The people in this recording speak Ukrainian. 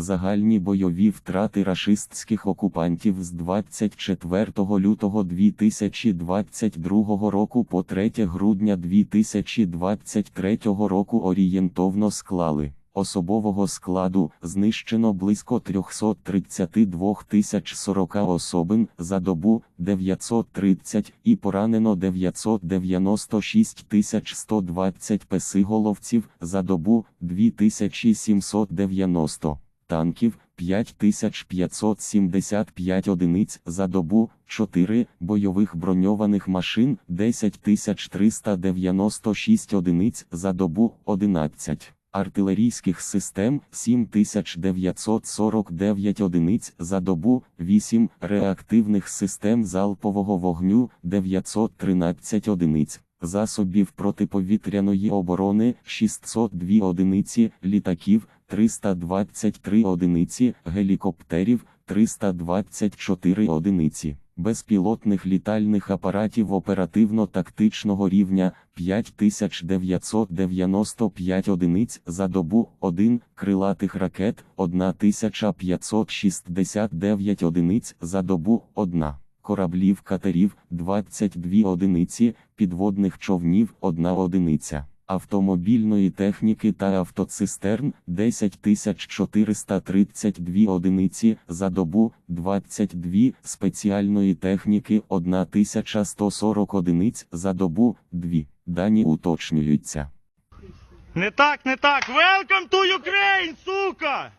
Загальні бойові втрати рашистських окупантів з 24 лютого 2022 року по 3 грудня 2023 року орієнтовно склали. Особового складу знищено близько 332 тисяч 40 особин за добу 930 і поранено 996 тисяч 120 песиголовців за добу 2790 танків 5575 одиниць за добу, 4 бойових броньованих машин 10396 одиниць за добу, 11 артилерійських систем 7949 одиниць за добу, 8 реактивних систем залпового вогню 913 одиниць. Засобів протиповітряної оборони 602 одиниці літаків, 323 одиниці гелікоптерів, 324 одиниці. Безпілотних літальних апаратів оперативно-тактичного рівня 5995 одиниць за добу, 1 крилатих ракет 1569 одиниць за добу, 1 кораблів катерів 22 одиниці, підводних човнів 1 одиниця, автомобільної техніки та автоцистерн 10432 одиниці за добу, 22 спеціальної техніки 1140 одиниць за добу, 2. Дані уточнюються. Не так, не так. Welcome to Ukraine, сука!